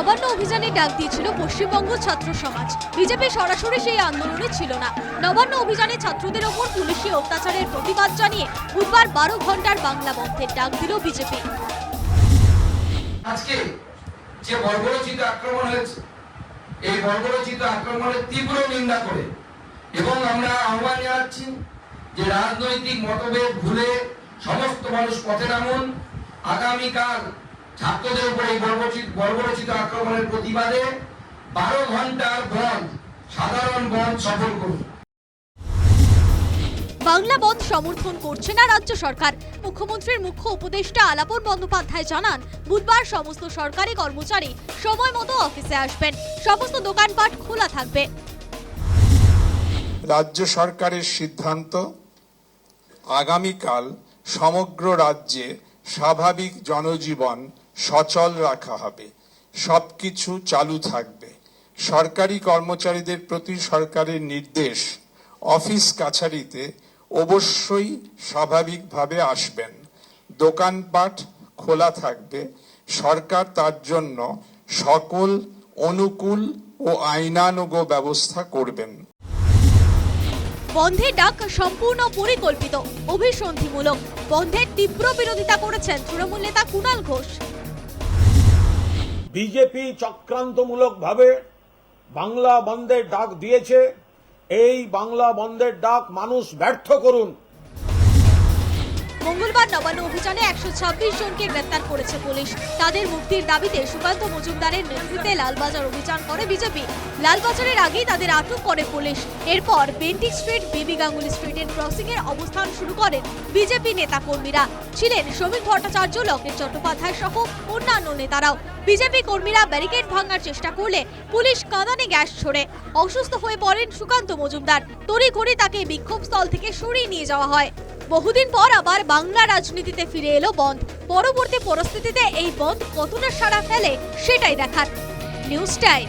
নবান্ন অভিযানে ডাক দিয়েছিল পশ্চিমবঙ্গ ছাত্র সমাজ। বিজেপি সরাসরি সেই আন্দোলনে ছিল না। নবান্ন অভিযানে ছাত্রদের ওপর পুলিশি অত্যাচারের প্রতিবাদ জানিয়ে বুধবার বারো ঘণ্টার বাংলা বন্ধের ডাক দিল বিজেপি। আজকে যে বর্বরচিত আক্রমণ হয়েছে, এই বর্বরচিত আক্রমণের তীব্র নিন্দা করে এবং আমরা আহ্বান জানাচ্ছি যে রাজনৈতিক মতভেদ ভুলে সমস্ত মানুষ পথে নামুন। আগামীকাল ছাত্রদের উপর এই বর্বরচিত বর্বরচিত আক্রমণের প্রতিবাদে বারো ঘণ্টার বন্ধ। সাধারণ বন্ধ সফল করুন। বাংলা বন্ধ সমর্থন করছে না রাজ্য সরকার। মুখ্যমন্ত্রীর মুখ্য উপদেষ্টা আলাপন বন্দ্যোপাধ্যায় জানান বুধবার সমস্ত সরকারি কর্মচারী সময় মতো অফিসে আসবেন। সমস্ত দোকানপাট খোলা থাকবে। রাজ্য সরকারের সিদ্ধান্ত আগামীকাল সমগ্র রাজ্যে স্বাভাবিক জনজীবন সচল রাখা হবে। সবকিছু চালু থাকবে। সরকারি কর্মচারীদের প্রতি সরকারের নির্দেশ। অফিস কাছারিতে অবশ্যই স্বাভাবিকভাবে আসবেন। দোকানপাট খোলা থাকবে। সরকার তার জন্য সকল অনুকূল ও আইনানুগ ব্যবস্থা করবেন। বন্ধের ডাক সম্পূর্ণ পরিকল্পিত, অভিসন্ধিমূলক। বন্ধের তীব্র বিরোধিতা করেছেন তৃণমূল নেতা কুণাল ঘোষ। বিজেপি চক্রান্তমূলকভাবে বাংলা বন্ধের ডাক দিয়েছে। এই বাংলা বন্ধের ডাক মানুষ ব্যর্থ করুন। মঙ্গলবার নবান্ন অভিযানে একশো ছাব্বিশ জনকে গ্রেপ্তার করেছে পুলিশ। তাদের মুক্তির দাবিতে সুকান্ত মজুমদারের নেতৃত্বে লালবাজার অভিযান করে বিজেপি লালবাজারের আগেই তাদের আটক করে পুলিশ। এরপর বেন্টিক স্ট্রিট, বিবি গাঙ্গুলি স্ট্রিটের ক্রসিং এর অবস্থান শুরু করেন বিজেপি নেতা কর্মীরা ছিলেন শ্রমিক ভট্টাচার্য, লকেট চট্টোপাধ্যায় সহ অন্যান্য নেতারাও। বিজেপি কর্মীরা ব্যারিকেড ভাঙার চেষ্টা করলে পুলিশ কাঁদানে গ্যাস ছোড়ে। অসুস্থ হয়ে পড়েন সুকান্ত মজুমদার। তড়িঘড়ি তাকে বিক্ষোভস্থল থেকে সরিয়ে নিয়ে যাওয়া হয়। বহুদিন পর আবার বাংলা রাজনীতিতে ফিরে এলো বন্ধ। পরবর্তী পরিস্থিতিতে এই বন্ধ কতটা সাড়া ফেলে সেটাই দেখার। News time.